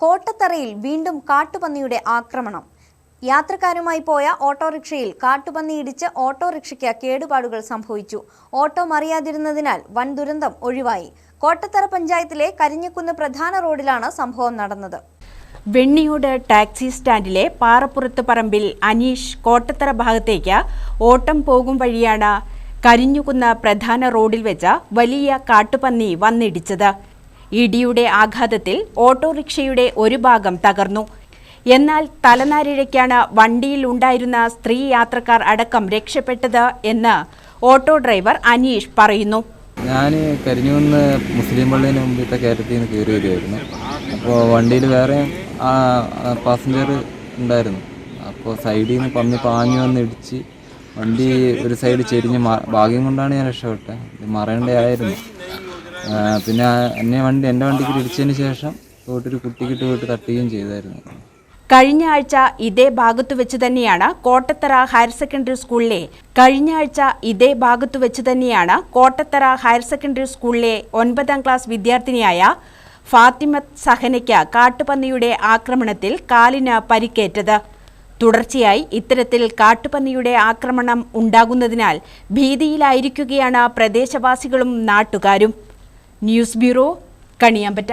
കോട്ടത്തറയിൽ വീണ്ടും കാട്ടുപന്നിയുടെ ആക്രമണം. യാത്രക്കാരുമായി പോയ ഓട്ടോറിക്ഷയിൽ കാട്ടുപന്നി ഇടിച്ച് ഓട്ടോറിക്ഷയ്ക്ക് കേടുപാടുകൾ സംഭവിച്ചു. ഓട്ടോ മറിയാതിരുന്നതിനാൽ വൻ ദുരന്തം ഒഴിവായി. കോട്ടത്തറ പഞ്ചായത്തിലെ കരിഞ്ഞക്കുന്ന് പ്രധാന റോഡിലാണ് സംഭവം നടന്നത്. വെണ്ണിയോട് ടാക്സി സ്റ്റാൻഡിലെ പാറപ്പുറത്ത് പറമ്പിൽ അനീഷ് കോട്ടത്തറ ഭാഗത്തേക്ക് ഓട്ടം പോകും വഴിയാണ് കരിഞ്ഞുകുന്ന പ്രധാന റോഡിൽ വെച്ച വലിയ കാട്ടുപന്നി വന്നിടിച്ചത്. ഇടിയുടെ ആഘാതത്തിൽ ഓട്ടോറിക്ഷയുടെ ഒരു ഭാഗം തകർന്നു. എന്നാൽ തലനാരിഴയ്ക്കാണ് വണ്ടിയിൽ ഉണ്ടായിരുന്ന സ്ത്രീ യാത്രക്കാർ അടക്കം രക്ഷപ്പെട്ടത് എന്ന് ഓട്ടോ ഡ്രൈവർ അനീഷ് പറയുന്നു. ഞാൻ കരിഞ്ഞൂന്ന് മുസ്ലിം പള്ളിന് മുമ്പിലത്തെ കയറ്റത്തിൽ നിന്ന് കയറി വരുമായിരുന്നു അപ്പോൾ വണ്ടിയിൽ വേറെ പാസഞ്ചർ ഉണ്ടായിരുന്നു. അപ്പോൾ സൈഡിൽ നിന്ന് പന്നി പാഞ്ഞു വന്ന് ഇടിച്ച് വണ്ടി ഒരു സൈഡ് ചെരിഞ്ഞ് ഭാഗ്യം കൊണ്ടാണ് ഞാൻ രക്ഷപ്പെട്ടത്. മറയേണ്ടതായിരുന്നു. പിന്നെ എന്നെ വണ്ടി എന്റെ വണ്ടിക്ക് ഇടിച്ചതിന് ശേഷം തോട്ടൊരു കുട്ടിക്കിട്ട് പോയിട്ട് തട്ടുകയും ചെയ്തായിരുന്നു. കഴിഞ്ഞ ആഴ്ച ഇതേ ഭാഗത്ത് വെച്ച് തന്നെയാണ് കോട്ടത്തറ ഹയർ സെക്കൻഡറി സ്കൂളിലെ കഴിഞ്ഞ ആഴ്ച ഇതേ ഭാഗത്ത് വെച്ച് തന്നെയാണ് കോട്ടത്തറ ഹയർ സെക്കൻഡറി സ്കൂളിലെ ഒൻപതാം ക്ലാസ് വിദ്യാർത്ഥിനിയായ ഫാത്തിമത്ത് സഹനയ്ക്ക് കാട്ടുപന്നിയുടെ ആക്രമണത്തിൽ കാലിന് പരിക്കേറ്റത്. തുടർച്ചയായി ഇത്തരത്തിൽ കാട്ടുപന്നിയുടെ ആക്രമണം ഉണ്ടാകുന്നതിനാൽ ഭീതിയിലായിരിക്കുകയാണ് പ്രദേശവാസികളും നാട്ടുകാരും. News bureau Kaniyambetta